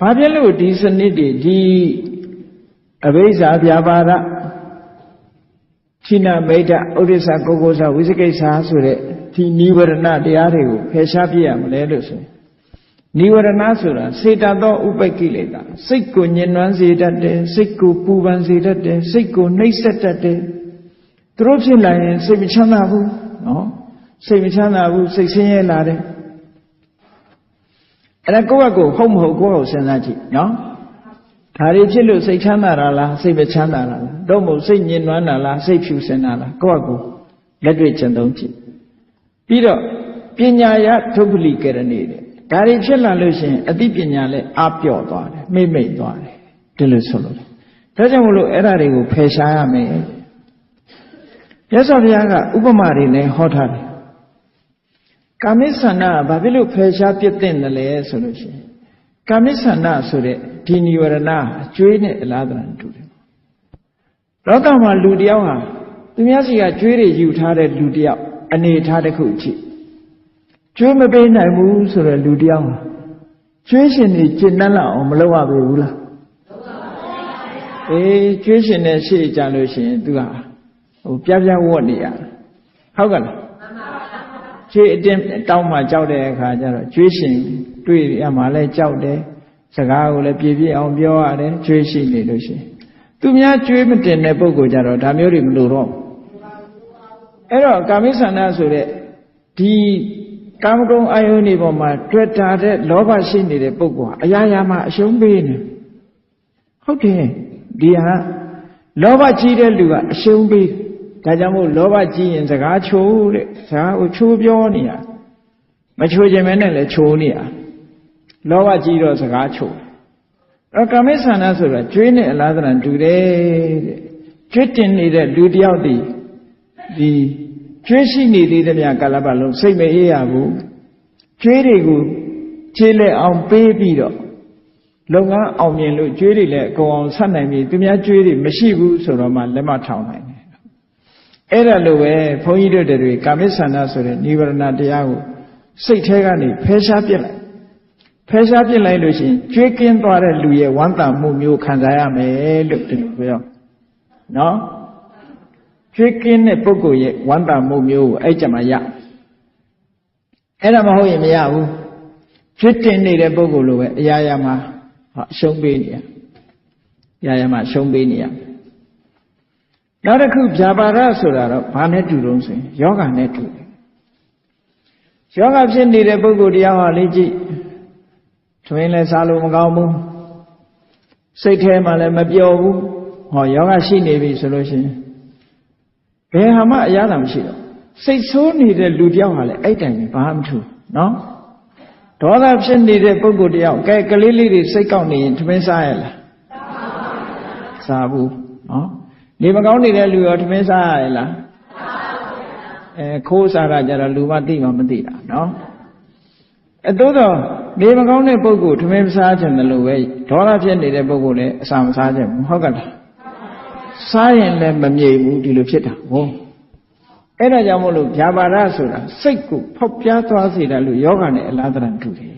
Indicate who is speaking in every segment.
Speaker 1: ဘာဖြစ်လို့ဒီစနစ်တွေဒီအဘိဇ္ဇာပြပါဒခိနမိတ်တဥဒိစ္စကိုကိုသဝိသကိစ္စဆိုတဲ့ဒီနိဝရဏတရားတွေကိုဖယ်ရှားပြရမလဲလို့ဆိုရင်နိဝရဏဆိုတာစေတသောဥပိ္ပကိလေသာစိတ်ကိုညှဉ်းနှွမ်းစေတတ်တယ်စိတ်ကိုပူပန်စေတတ်တယ်စိတ်ကိုနှိပ်စက်တတ်တယ်သူတို့ဖြစ်လာရင်စိတ်မချမ်းသာဘူးနော်စိတ်မချမ်းသာဘူးစိတ်ဆင်းရဲလာတယ် အဲ့ဒါကိုယ့်ဘက်ကိုဟုတ်မဟုတ်ကိုယ့်ကိုစဉ်းစားကြည့်နော်ဒါတွေဖြစ်လို့စိတ်ချမ်းသာတာလားစိတ်မချမ်းသာတာလားတော့မဟုတ်စိတ်ညှဉ်းနှွမ်းတာလားစိတ်ဖြူစင်တာလားကိုယ့်ဘက်ကိုလက်တွေ့ကျင့်သုံးကြည့်ပြီးတော့ပညာယထုပ္ပလိကရဏီတဲ့ဒါတွေဖြစ်လာလို့ရှိရင်အသိပညာလည်းအပြော့သွားတယ်မိမ့်မိတ်သွားတယ်ဒီလိုဆိုလို့ဒါကြောင့်မလို့အဲ့ဒါတွေကိုဖယ်ရှားရမယ်မြတ်စွာဘုရားကဥပမာတွေနဲ့ဟောထားတယ် ကာမိဆန္ဒကဘာဖြစ်လို့ဖယ်ရှားပြစ်တဲ့တယ်လဲဆိုလို့ရှိရင်ကာမိဆန္ဒဆိုတဲ့ဒီនិဝရဏအကျွေးနဲ့အလားတန်တူတယ်လောကမှာလူတယောက်ဟာသူများစီကကျွေးတွေယူထားတဲ့လူတယောက်အနေထားတစ်ခုကြည့်ကျွေးမပေးနိုင်ဘူးဆိုတဲ့လူတယောက်ဟာကျွေးရှင်တွေကျင့်တတ်လောက်အောင်မလုပ်ရပေဘူးလားအေးကျွေးရှင်နဲ့ရှေ့ကြလို့ရှိရင်သူဟာဟိုပြပြဝတ်နေရဟုတ်ကလား ကျွေးအတင်းတောင်းမှကြောက်တဲ့အခါကျတော့ကျွေးရှင်တွေ့ရမှလည်းကြောက်တယ်စကားကိုလည်းပြည့်ပြည့်အောင်ပြောရတယ်ကျွေးရှိနေလို့ရှိရင်သူများကျွေးမတင်တဲ့ပုဂ္ဂိုလ်ကြတော့ဒါမျိုးတွေမလိုတော့ဘူးအဲ့တော့ကာမိဆန္ဒဆိုတဲ့ဒီကာမဂုဏ်အာယုန်ဒီပေါ်မှာတွေ့တာတဲ့လောဘရှိနေတဲ့ပုဂ္ဂိုလ်ဟာအရာရာမှာအရှုံးပေးနေဟုတ်တယ်ဒီဟာလောဘကြီးတဲ့လူကအရှုံးပေး ဒါကြောင့်မို့လောဘကြီးရင်စကားချိုးတဲ့စကားကိုချိုးပြောနေရမချိုးခြင်းမဲနဲ့လည်းချိုးနေရလောဘကြီးတော့စကားချိုးအဲ့ကာမိဆန္ဒဆိုတာကျွေးနဲ့အလားတန်တူတယ်တဲ့ကျွတ်တင်နေတဲ့လူတယောက်တည်းဒီကျွေးရှိနေသေးတဲ့မြကာလပတ်လုံးစိတ်မအေးရဘူးကျွေးတွေကိုခြေလက်အောင်ပေးပြီးတော့လုပ်ငန်းအောင်မြင်လို့ကျွေးတွေလည်းအကုန်အောင်ဆက်နိုင်ပြီသူများကျွေးတွေမရှိဘူးဆိုတော့မှလက်မထောင်နိုင်တယ် အဲ့ဒါလိုပဲဘုန်းကြီးတို့တွေကာမိဆန္ဒဆိုတဲ့និဝရဏတရားကိုစိတ်ထဲကနေဖယ်ရှားပြစ်လိုက်ဖယ်ရှားပြစ်လိုက်လို့ရှိရင်ကျွေးကင်းသွားတဲ့လူရဲ့ဝမ်းသာမှုမျိုးခံစားရမယ်လို့ဒီလိုပြောနော်ကျွေးကင်းတဲ့ပုဂ္ဂိုလ်ရဲ့ဝမ်းသာမှုမျိုးကိုအဲ့ကြမှာရအဲ့ဒါမဟုတ်ရင်မရဘူးကျွေးတင်နေတဲ့ပုဂ္ဂိုလ်လိုပဲအရာရာမှာဟာအရှုံးပေးနေရအရာရာမှာရှုံးပေးနေရ နောက်တစ်ခုဗျာပါဒဆိုတာတော့ဘာနဲ့တူတုံးဆိုရင်ယောဂနဲ့တူတယ်ယောဂဖြစ်နေတဲ့ပုဂ္ဂိုလ်တရားဟာလေကြည့်သမင်းလည်းစားလို့မကောင်းဘူးစိတ်ထဲမှာလည်းမပျော်ဘူးဟောယောဂရှိနေပြီဆိုလို့ရှိရင်ဘယ်ဟာမှအရသာမရှိတော့စိတ်ဆိုးနေတဲ့လူတယောက်ဟာလည်းအဲ့တိုင်ပဲဘာမှမထူနော်ဒေါသဖြစ်နေတဲ့ပုဂ္ဂိုလ်တယောက်ကဲကလေးလေးတွေစိတ်ကောက်နေရင်သမင်းစားရလားစားဘူးနော် နေမကောင်းနေတဲ့လူရောသမင်းစားရလားအဲခိုးစားတာကြတော့လူမသိမှမသိတာနော်အဲတိုးတော့နေမကောင်းတဲ့ပုဂ္ဂိုလ်သမင်းမစားခြင်းလို့ပဲဒေါသဖြစ်နေတဲ့ပုဂ္ဂိုလ်လည်းအစာမစားခြင်းဘူးဟုတ်ကလားစားရင်လည်းမမြိတ်ဘူးဒီလိုဖြစ်တာဟောအဲ့ဒါကြောင့်မို့လို့ဗျာပါဒဆိုတာစိတ်ကိုဖောက်ပြားသွားစေတယ်လို့ယောဂနဲ့အလားတန်တူတယ်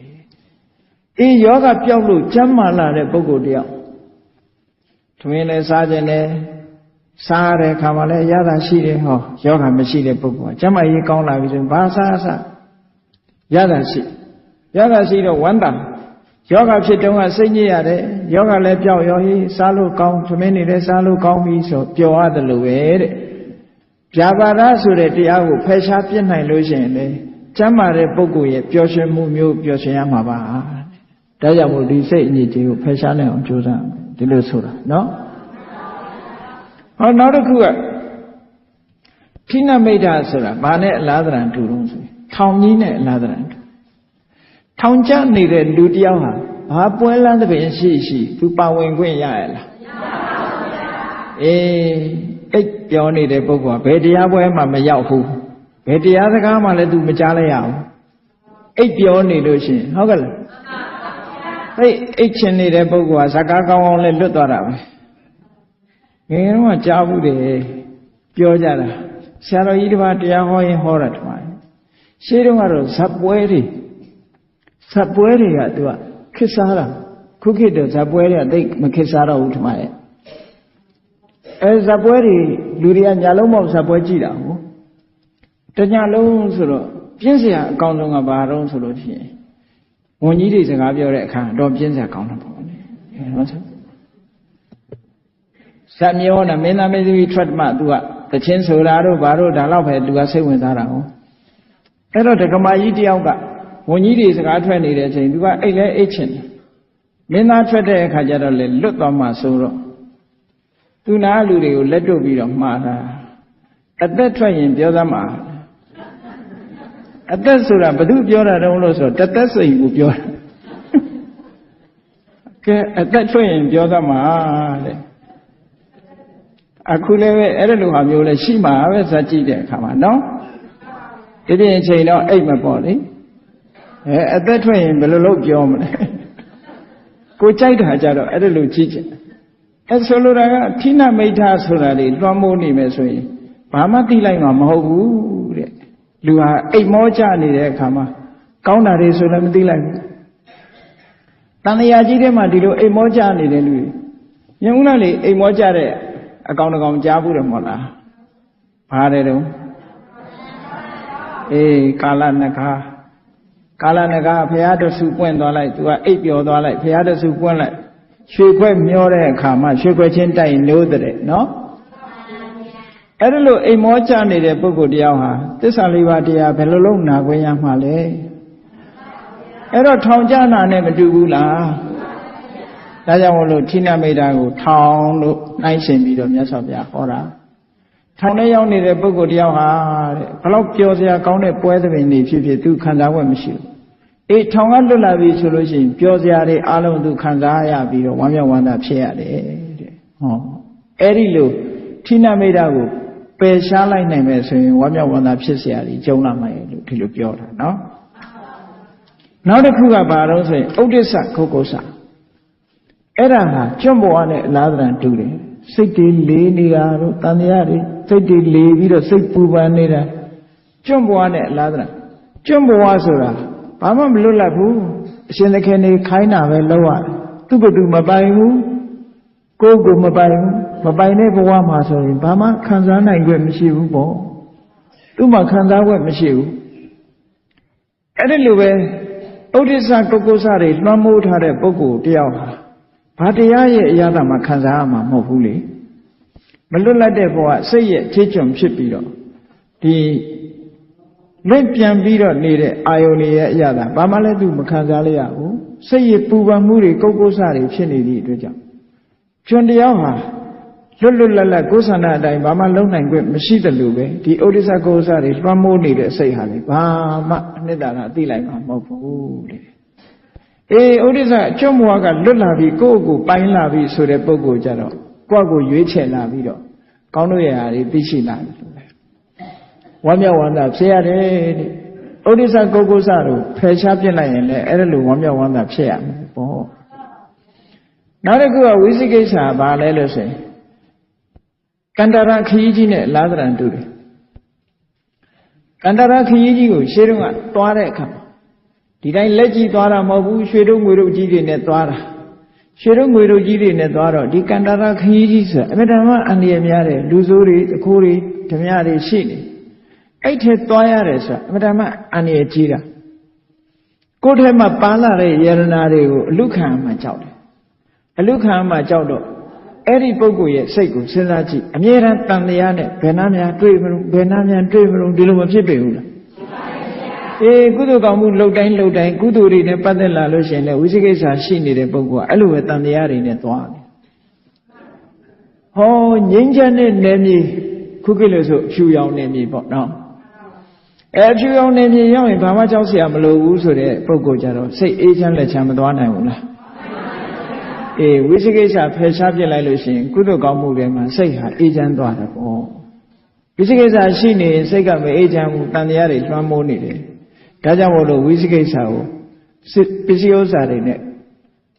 Speaker 1: အေးယောဂပြောက်လို့ကျမ်းမာလာတဲ့ပုဂ္ဂိုလ်တယောက်သမင်းလည်းစားခြင်းနဲ့ စားတဲ့ခါမှလည်းရတာရှိတယ်ဟောယောဂမရှိတဲ့ပုဂ္ဂိုလ်ကကျမ်းမာရေးကောင်းလာပြီဆိုရင်ဘာစားစားရတာရှိရတာရှိတော့ဝမ်းသာယောဂဖြစ်တုန်းကစိတ်ညစ်ရတယ်ယောဂလည်းပြောက်ရောဟေးစားလို့ကောင်းသမင်းနေလည်းစားလို့ကောင်းပြီဆိုပျော်ရတယ်လို့ပဲတဲ့ဗျာပါဒဆိုတဲ့တရားကိုဖယ်ရှားပြစ်နိုင်လို့ရှိရင်လေကျမ်းမာတဲ့ပုဂ္ဂိုလ်ရဲ့ပျော်ရွှင်မှုမျိုးပျော်ရွှင်ရမှာပါဒါကြောင့်မို့ဒီစိတ်အညစ်အကြေးကိုဖယ်ရှားနိုင်အောင်ကြိုးစားဒီလိုဆိုတာနော် ဟောနောက်တစ်ခုကခိနမိတ်တာဆိုတာဘာနဲ့အလားတန်တူတော့ဆိုထောင်ကြီးနဲ့အလားတန်တူထောင်ကျနေတဲ့လူတယောက်ဟာဘာပွဲလန်းတဲ့ပင်ရှိရှိသူပါဝင်ခွင့်ရရလားမရပါဘူးဗျာအေးအိတ်ပြောနေတဲ့ပုဂ္ဂိုလ်ကဘယ်တရားပွဲမှမရောက်ဘူးဘယ်တရားစကားမှလည်းသူမကြားလိုက်ရဘူးအိတ်ပြောနေလို့ရှိရင်ဟုတ်ကဲ့လားအိတ်အိတ်ချင်နေတဲ့ပုဂ္ဂိုလ်ကဇကားကောင်းကောင်းလည်းလွတ်သွားတာပဲ ငယ်တော့ကြားဘူးတယ်ပြောကြတာဆရာတော်ကြီးတစ်ပါးတရားဟောရင်ဟောတာတမန်ရှေးတုန်းကတော့ဇက်ပွဲတွေဇက်ပွဲတွေကသူကခစ်စားတာခုခေတ်တော့ဇပွဲတွေကသိပ်မခေတ်စားတော့ဘူးထင်ပါရဲ့အဲဇပွဲတွေလူတွေကညာလုံးမောက်ဇပွဲကြည့်တာဟုတ်တညာလုံးဆိုတော့ပြင်းစရာအကောင်းဆုံးကဘာတော့ဆိုလို့ရှိရင်ဝန်ကြီးတွေစကားပြောတဲ့အခါတော့ပြင်းစရာကောင်းတာပေါ့လေဟုတ်ဆို ဇက်မျောနာမင်းသားမင်းသမီးထွက်မှ तू ကတချင်းဆိုတာတို့ဘာတို့ဒါတော့ပဲ तू ကစိတ်ဝင်စားတာဟုတ်အဲ့တော့ဒကမာကြီးတယောက်ကဝန်ကြီးတွေစကားထွက်နေတဲ့အချိန် तू ကအိတ်လဲအိတ်ချင်တယ်မင်းသားထွက်တဲ့အခါကျတော့လေလွတ်သွားမှဆိုတော့သူနာလူတွေကိုလက်တွပ်ပြီးတော့မှားတာအသက်ထွက်ရင်ပြောသမှာအသက်ဆိုတာဘသူပြောတာတုံးလို့ဆိုတော့တသက်စိတ်ကိုပြောတာကဲအသက်ထွက်ရင်ပြောသမှာတဲ့ အခုလည်းပဲအဲ့လိုဟာမျိုးလဲရှိမှာပဲဇာကြည့်တဲ့အခါမှာနော်ဒီပြင်အချိန်တော့အိတ်မပေါ့လေအဲအသက်ထွက်ရင်ဘယ်လိုလုပ်ပြောမလဲကိုကြိုက်တာကြတော့အဲ့ဒါလိုကြည့်ချင်အဲဆိုလိုတာကဌိနမိတ်္ထဆိုတာတွေလွှမ်းမိုးနေမယ်ဆိုရင်ဘာမှသိလိုက်မှာမဟုတ်ဘူးတဲ့လူဟာအိတ်မောကြနေတဲ့အခါမှာကောင်းတာတွေဆိုလည်းမသိလိုက်ဘူးတန်လျာကြီးထဲမှာဒီလိုအိတ်မောကြနေတဲ့လူတွေညုံလာလေအိတ်မောကြတဲ့ အကောင်တကောင်ကြားဘူးတယ်မဟုတ်လားဘာတဲ့တုံးအေးကာလနဂါကာလနဂါဘုရားတဆူပွင့်သွားလိုက်သူကအိပ်ပျော်သွားလိုက်ဘုရားတဆူပွင့်လိုက်ရွှေခွက်မျောတဲ့အခါမှာရွှေခွက်ချင်းတိုက်နိုးတဲ့နော်အဲ့ဒါလို့အိမ်မောချနေတဲ့ပုဂ္ဂိုလ်တယောက်ဟာသစ္စာလေးပါးတရားဘယ်လိုလုပ်နာခွင့်ရမှာလဲအဲ့တော့ထောင်ကြနာနဲ့မတူဘူးလား ဒါကြောင့်မလို့ဌိနမိတ်တာကိုထောင်လို့နှိုင်းရှင်ပြီးတော့မြတ်စွာဘုရားဟောတာထောင်ထဲရောက်နေတဲ့ပုဂ္ဂိုလ်တယောက်ဟာတဲ့ဘလောက်ပျော်စရာကောင်းတဲ့ပွဲသဘင်တွေဖြစ်ဖြစ်သူခံစားခွင့်မရှိဘူးအေးထောင်ကလွတ်လာပြီဆိုလို့ရှိရင်ပျော်စရာတွေအလုံးသူခံစားရပြီးတော့ဝမ်းမြောက်ဝမ်းသာဖြစ်ရတယ်တဲ့ဟောအဲ့ဒီလိုဌိနမိတ်တာကိုပယ်ရှားလိုက်နိုင်မယ်ဆိုရင်ဝမ်းမြောက်ဝမ်းသာဖြစ်စရာကြီးကျုံလာမယ်လို့ဒီလိုပြောတာနော်နောက်တစ်ခုကဘာလို့ဆိုရင်ဥဒိစ္စခုတ်ကုဆာ အဲ့ဒါဟာကျွတ်ဘဝနဲ့အလားတန်တူတယ်စိတ်တွေလေးနေတာတို့တန်တရားတွေစိတ်တွေလေးပြီးတော့စိတ်ပူပန်နေတာကျွတ်ဘဝနဲ့အလားတန်ကျွတ်ဘဝဆိုတာဘာမှမလွတ်လပ်ဘူးအရှင်သခင်နေခိုင်းတာပဲလောက်ရတယ်သူ့ဘသူမပိုင်ဘူးကိုယ်ကိုမပိုင်ဘူးမပိုင်တဲ့ဘဝမှာဆိုရင်ဘာမှခံစားနိုင်ခွင့်မရှိဘူးပေါ့သူ့မှာခံစားခွင့်မရှိဘူးအဲ့ဒီလိုပဲဥဒိစ္စကုက္ကုစတွေလွှမ်းမိုးထားတဲ့ပုဂ္ဂိုလ်တယောက်ဟာ ဘာတရားရဲ့အရာသာမှခံစားရမှာမဟုတ်ဘူးလေမလွတ်လပ်တဲ့ဘဝစိတ်ရဲ့ခြေချွန်ဖြစ်ပြီးတော့ဒီလွင့်ပြန်ပြီးတော့နေတဲ့အာယုန်ရဲ့အရာသာဘာမှလည်းသူမခံစားလိုက်ရဘူးစိတ်ရဲ့ပူပန်မှုတွေကုက္ကုစတွေဖြစ်နေသည့်အတွက်ကြောင့်ကျွန်တရားဟာလွတ်လွတ်လပ်လပ်ကိုယ်ဆန္ဒအတိုင်းဘာမှလုံနိုင်ခွင့်မရှိတယ်လို့ပဲဒီဩဒိစ္စကိုယ်စားတွေလွှမ်းမိုးနေတဲ့စိတ်ဟာလေဘာမှအနှစ်သာရသိလိုက်မှာမဟုတ်ဘူးတဲ့ အေးဩဒိစ္စအကျွတ်မွားကလွတ်လာပြီးကိုယ့်ကိုယ်ပိုင်းလာပြီးဆိုတဲ့ပုံကိုကြတော့ကိုယ့်ကိုရွေးချယ်လာပြီးတော့ကောင်းတို့ရဲ့ဟာတွေသိရှိလာတယ်လို့ပဲဝမ်းမြောက်ဝမ်းသာဖြစ်ရတယ်တဲ့ဩဒိစ္စကိုယ်ကိုယ်စားတို့ဖယ်ရှားပြစ်လိုက်ရင်လည်းအဲ့ဒါလိုဝမ်းမြောက်ဝမ်းသာဖြစ်ရမယ်ပေါ့နောက်တစ်ခုကဝိသိကိစ္စဘာလဲလို့ဆိုရင်ကန္တရာခရီးကြီးနဲ့လာသရံတူတယ်ကန္တရာခရီးကြီးကိုရှေးတုန်းကသွားတဲ့အခါ ဒီတိုင်းလက်ကြီးသွားတာမဟုတ်ဘူးရွှေတို့ငွေတို့ကြီးတွေနဲ့သွားတာရွှေတို့ငွေတို့ကြီးတွေနဲ့သွားတော့ဒီကန္တရာခရီးကြီးဆိုတာအမြဲတမ်းအန္တရာယ်များတယ်လူဆိုးတွေအခိုးတွေဓမြတွေရှိနေအဲ့ထဲသွားရတယ်ဆိုတာအမြဲတမ်းအန္တရာယ်ကြီးတာကိုယ်ထဲမှာပန်းလာတဲ့ယရနာတွေကိုအလုခံမှကြောက်တယ်အလုခံမှကြောက်တော့အဲ့ဒီပုဂ္ဂိုလ်ရဲ့စိတ်ကိုစဉ်းစားကြည့်အမြဲတမ်းတန်တရားနဲ့ဘယ်နှများတွေ့မလို့ဘယ်နှများတွေ့မလို့ဒီလိုမဖြစ်ပေဘူးလား အေးကုသိုလ်ကောင်းမှုလှုပ်တိုင်းလှုပ်တိုင်းကုသိုလ်တွေနဲ့ပတ်သက်လာလို့ရှိရင်လည်းဝိသိကိစ္စရှိနေတဲ့ပုဂ္ဂိုလ်ကအဲ့လိုပဲတန်တရားတွေနဲ့သွားတယ်ဟောငြိမ်းချမ်းတဲ့နယ်မြေခုခေတ်လို့ဆိုဖြူရောင်နယ်မြေပေါ့နော်အဲဖြူရောင်နယ်မြေရောက်ရင်ဘာမှကြောက်စရာမလိုဘူးဆိုတဲ့ပုဂ္ဂိုလ်ကြတော့စိတ်အေးချမ်းလက်ချမ်းမသွားနိုင်ဘူးလားအေးဝိသိကိစ္စဖယ်ရှားပြစ်လိုက်လို့ရှိရင်ကုသိုလ်ကောင်းမှုတွေမှာစိတ်ဟာအေးချမ်းသွားတယ်ပေါ့ဝိသိကိစ္စရှိနေရင်စိတ်ကမအေးချမ်းဘူးတန်တရားတွေလွှမ်းမိုးနေတယ် ဒါကြောင့်မို့လို့ဝိသိကိစ္စကိုပစ္စည်းဥစ္စာတွေနဲ့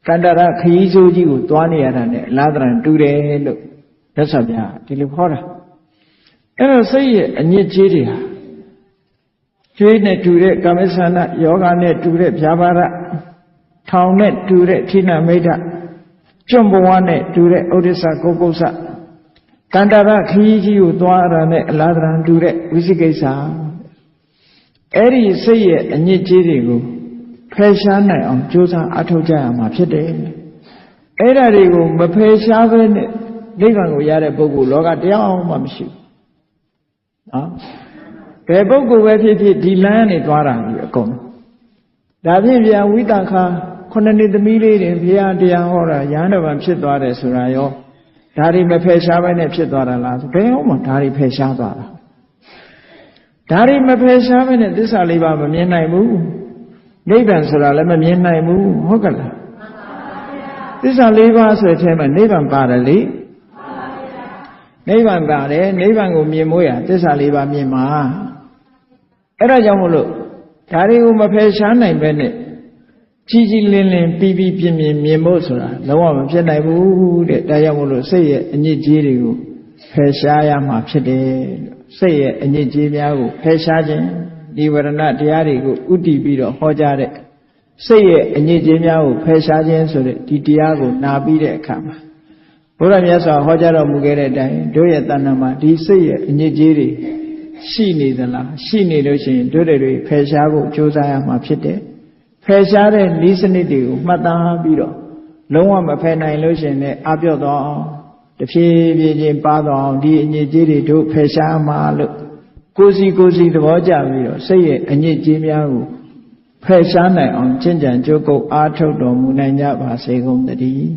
Speaker 1: ကန္တရခရီးစိုးကြီးကိုသွားနေရတာနဲ့အလားတန်တူတယ်လို့သက်ဆက်ပြဒီလိုခေါ်တာအဲ့တော့စိတ်ရဲ့အညစ်အကြေးတွေဟာကျွေးနဲ့တူတဲ့ကာမဆန္ဒယောဂနဲ့တူတဲ့ဗျာပါဒထောင်နဲ့တူတဲ့ထိဏမိတ်ကျွန့်ဘဝနဲ့တူတဲ့ဥဒိစ္စကုက္ကုဆကန္တာရခရီးကြီးကိုသွားရတာနဲ့အလားတန်တူတဲ့ဝိသိကိစ္စ အဲ့ဒီစိတ်ရဲ့အညစ်အကြေးတွေကိုဖယ်ရှားနိုင်အောင်ကြိုးစားအထောက်ကြရမှာဖြစ်တယ်အဲ့ဒါတွေကိုမဖယ်ရှားဘဲနဲ့နိဗ္ဗာန်ကိုရတဲ့ပုဂ္ဂိုလ်လောကတရားအောင်မှမရှိဘူးနော်ဘယ်ပုဂ္ဂိုလ်ပဲဖြစ်ဖြစ်ဒီလမ်းနဲ့သွားတာကြီးအကုန်ဒါဖြင့်ဗျာဝိတခါခုနှစ်နှစ်သမီးလေးတွေဘုရားတရားဟောတာရဟန်းတော်ဗန်ဖြစ်သွားတယ်ဆိုတာရောဒါတွေမဖယ်ရှားဘဲနဲ့ဖြစ်သွားတာလားဘယ်ဟုတ်မှဒါတွေဖယ်ရှားသွားတာ ဒါတွေမဖယ်ရှားဘဲနဲ့သစ္စာလေးပါမမြင်နိုင်ဘူးနိဗ္ဗာန်ဆိုတာလည်းမမြင်နိုင်ဘူးဟုတ်ကလားသစ္စာလေးပါဆိုတဲ့အချိန်မှာနိဗ္ဗာန်ပါတယ်လေနိဗ္ဗာန်ပါတယ်နိဗ္ဗာန်ကိုမြင်မို့ရသစ္စာလေးပါမြင်မှာအဲ့ဒါကြောင့်မလို့ဒါတွေကိုမဖယ်ရှားနိုင်ပဲနဲ့ကြီးကြီးလင်းလင်းပြီးပြီးပြင်းပြင်းမြင်ဖို့ဆိုတာလုံးဝမဖြစ်နိုင်ဘူးတဲ့ဒါကြောင့်မလို့စိတ်ရဲ့အညစ်အကြေးတွေကိုဖယ်ရှားရမှာဖြစ်တယ်လို့ စိတ်ရဲ့အညစ်အကြေးများကိုဖယ်ရှားခြင်းဒီဝရဏတရားတွေကိုဥတည်ပြီးတော့ဟောကြားတဲ့စိတ်ရဲ့အညစ်အကြေးများကိုဖယ်ရှားခြင်းဆိုတဲ့ဒီတရားကိုနာပြီးတဲ့အခါမှာဘုရားမြတ်စွာဟောကြားတော်မူခဲ့တဲ့အတိုင်းတို့ရဲ့တဏ္ဍာမှာဒီစိတ်ရဲ့အညစ်အကြေးတွေရှိနေသလားရှိနေလို့ရှိရင်တို့တွေဖယ်ရှားဖို့ကြိုးစားရမှာဖြစ်တယ်ဖယ်ရှားတဲ့ဤစနစ်တွေကိုမှတ်သားပြီးတော့လုံးဝမဖယ်နိုင်လို့ရှိရင်လည်းအပြော့တော့အောင်တ ဖြည်းဖြည်းချင်းပါတော့အောင်ဒီအညစ်အကြေးတွေတို့ဖယ်ရှားမှာလို့ကိုယ်စီကိုယ်စီသဘောကျပြီးတော့စိတ်ရဲ့အညစ်အကြေးများကိုဖယ်ရှားနိုင်အောင်ကျင့်ကြံကြိုးကုပ်အားထုတ်တော်မူနိုင်ကြပါစေကုန်သတည်း